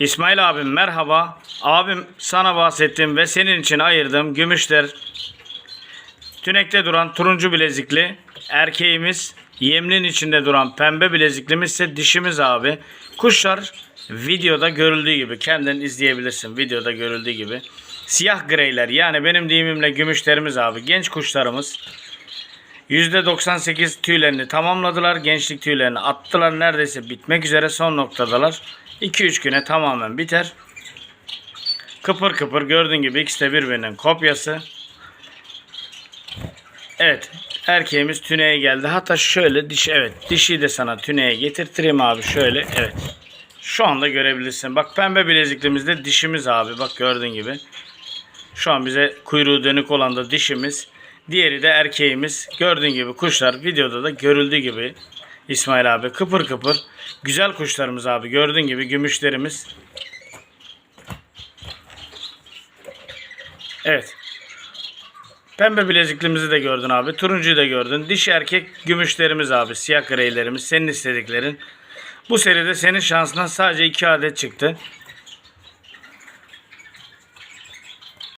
İsmail abim merhaba. Abim sana bahsettim ve senin için ayırdım gümüşler. Tünekte duran turuncu bilezikli erkeğimiz. Yemlin içinde duran pembe bileziklimiz ise dişimiz abi. Kuşlar videoda görüldüğü gibi kendin izleyebilirsin videoda görüldüğü gibi. Siyah greyler yani benim deyimimle gümüşlerimiz abi. Genç kuşlarımız. %98 tüylerini tamamladılar. Gençlik tüylerini attılar. Neredeyse bitmek üzere son noktadalar. 2-3 güne tamamen biter. Kıpır kıpır gördüğün gibi ikisi de birbirinin kopyası. Evet. Erkeğimiz tüneye geldi. Hatta şöyle diş evet dişi de sana tüneye getirtireyim abi şöyle. Evet. Şu anda görebilirsin. Bak pembe bileziklimizde dişimiz abi. Bak gördüğün gibi. Şu an bize kuyruğu dönük olan da dişimiz. Diğeri de erkeğimiz. Gördüğün gibi kuşlar videoda da görüldüğü gibi İsmail abi kıpır kıpır. Güzel kuşlarımız abi. Gördüğün gibi gümüşlerimiz. Evet. Pembe bileziklimizi de gördün abi. Turuncuyu da gördün. Dişi erkek gümüşlerimiz abi. Siyah greylerimiz. Senin istediklerin. Bu seride senin şansına sadece 2 adet çıktı.